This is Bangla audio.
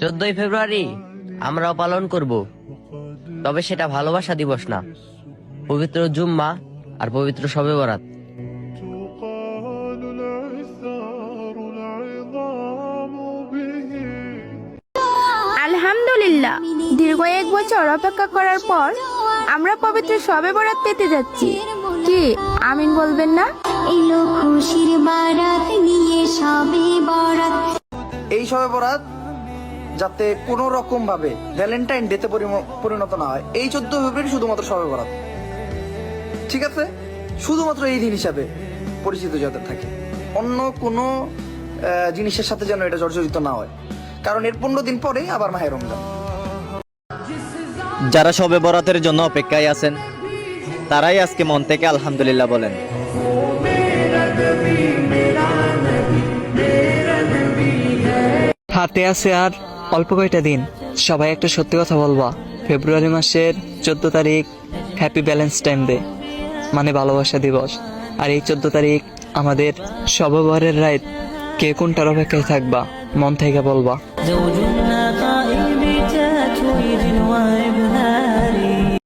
চোদ্দই ফেব্রুয়ারি আমরাও পালন করব। তবে সেটা ভালোবাসা দিবস না। পবিত্র জুম্মা আর পবিত্র সবে বরাত। আলহামদুলিল্লাহ। দীর্ঘ এক বছর অপেক্ষা করার পর আমরা পবিত্র সবে বরাত পেতে যাচ্ছি। কি? আমিন বলবেন না? এলো খুশির বারাত নিয়ে সবে বরাত। এই সবে বরাত যাতে কোনো রকম ভাবে ভ্যালেন্টাইন ডেতে পরিণত না হয়। এই চোদ্দ ফেব্রুয়ারি শুধুমাত্র সবে বরাত। ঠিক আছে? শুধুমাত্র এই দিন হিসাবে পরিচিত যাতে থাকে। অন্য কোনো জিনিসের সাথে যেন এটা জর্জরিত না হয়। কারণ এর পনেরো দিন পরে আবার মাহের রমজান। যারা সবে বরাতের জন্য অপেক্ষায় আছেন তারাই আজকে মন থেকে আলহামদুলিল্লাহ বলেন। হাতে আছে আর অল্প কয়টা দিন, সবাই একটা সত্যি কথা বলবা। ফেব্রুয়ারি মাসের চোদ্দ তারিখ হ্যাপি ব্যালেন্স টাইম ডে মানে ভালোবাসা দিবস। আর এই চোদ্দ তারিখ আমাদের সববরের রাত, কে কোনটার অপেক্ষায় থাকবা, মন থেকে বলবা।